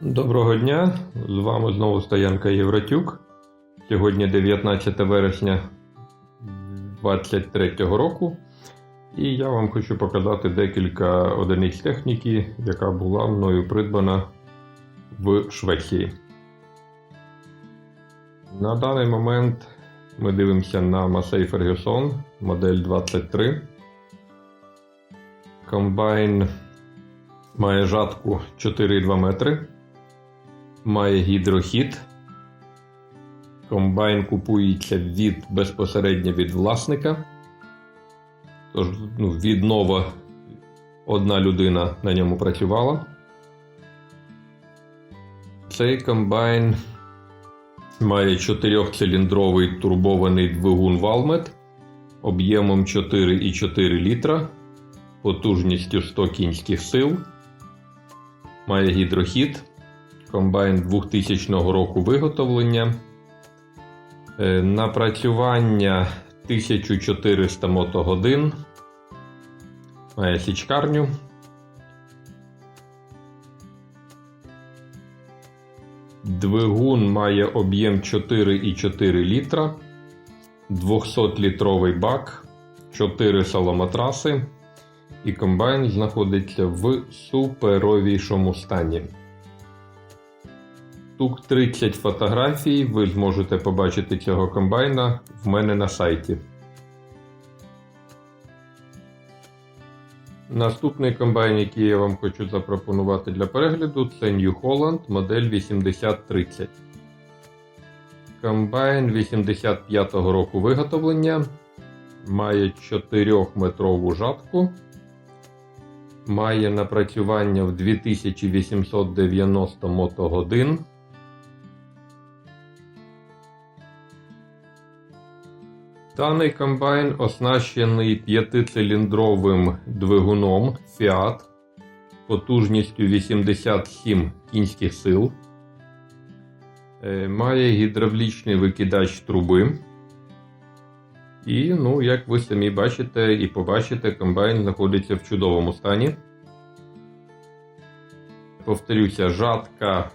Доброго дня! З вами знову стоянка Євротюк. Сьогодні 19 вересня 2023 року. І я вам хочу показати декілька одиниць техніки, яка була мною придбана в Швеції. На даний момент ми дивимося на Massey Ferguson модель 23. Комбайн має жатку 4,2 метри. Має гідрохід. Комбайн купується від безпосередньо від власника. Тож, ну, від нова одна людина на ньому працювала. Цей комбайн має 4-циліндровий турбований двигун Valmet об'ємом 4,4 літра, потужністю 100 кінських сил. Має гідрохід. Комбайн 2000 року виготовлення. Е, Напрацювання 1400 мотогодин. Має січкарню. Двигун має об'єм 4,4 літра, 200-літровий бак, 4 саломатраси, і комбайн знаходиться в суперовішому стані. Штук 30 фотографій ви зможете побачити цього комбайна в мене на сайті. Наступний комбайн, який я вам хочу запропонувати для перегляду, це New Holland модель 8030. Комбайн 85-го року виготовлення. Має 4-метрову жатку. Має напрацювання в 2890 мотогодин. Даний комбайн оснащений 5-циліндровим двигуном Fiat потужністю 87 кінських сил. Е, Має гідравлічний викидач труби. І, ну, як ви самі бачите і побачите, комбайн знаходиться в чудовому стані. Повторюся, жатка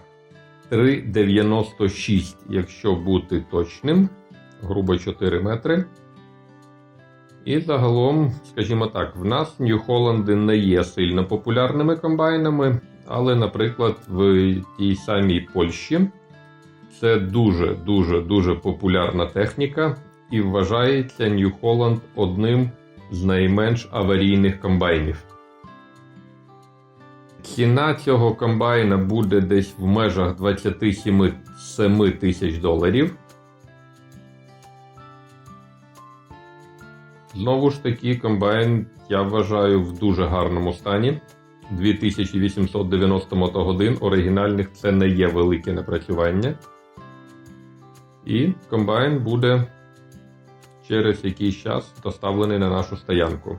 3,96, якщо бути точним грубо 4 метри. І загалом, скажімо так, в нас Нью-Холланди не є сильно популярними комбайнами, але, наприклад, в тій самій Польщі це дуже-дуже дуже популярна техніка, і вважається Нью-Холланд одним з найменш аварійних комбайнів. Ціна цього комбайна буде десь в межах 27 тисяч доларів. Знову ж таки, комбайн я вважаю в дуже гарному стані. 2890 мотогодин оригінальних це не є велике напрацювання. І комбайн буде через якийсь час доставлений на нашу стоянку.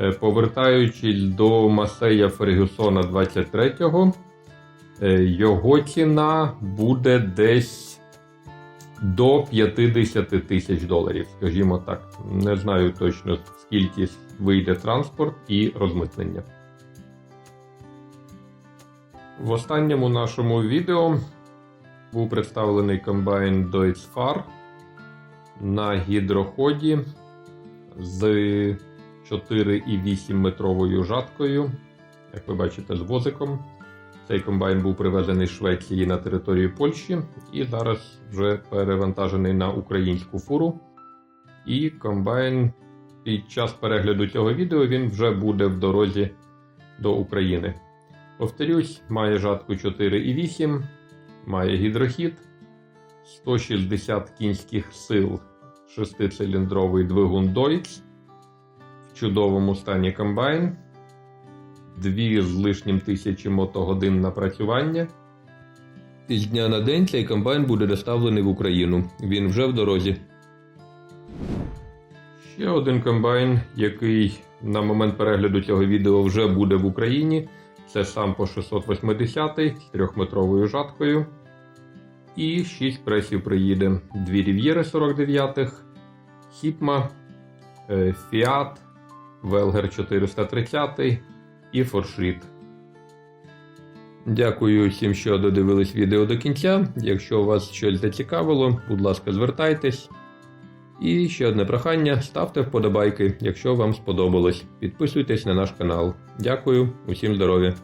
Е, Повертаючись до Масея Фергюсона 23-го, е, його ціна буде десь до 50 тисяч доларів, скажімо так. Не знаю точно скільки вийде транспорт і розмитнення. В останньому нашому відео був представлений комбайн Deutz-Fahr на гідроході з 4,8 метровою жаткою, як ви бачите, з возиком. Цей комбайн був привезений з Швеції на територію Польщі і зараз вже перевантажений на українську фуру. І комбайн під час перегляду цього відео він вже буде в дорозі до України. Повторюсь, має жатку 4,8, має гідрохід, 160 кінських сил, 6-циліндровий двигун Deutz, в чудовому стані комбайн. Дві з лишнім тисячі мотогодин напрацювання. Із дня на день цей комбайн буде доставлений в Україну. Він вже в дорозі. Ще один комбайн, який на момент перегляду цього відео вже буде в Україні. Це сам по 680 з 3-метровою жаткою. І 6 пресів приїде. Дві Рів'єри 49-х, Хіпма, Fiat, Велгер 430 і форшит. Дякую всім, що додивились відео до кінця. Якщо вас щось зацікавило, будь ласка, звертайтесь. І ще одне прохання: ставте вподобайки, якщо вам сподобалось. Підписуйтесь на наш канал. Дякую, усім здоров'я!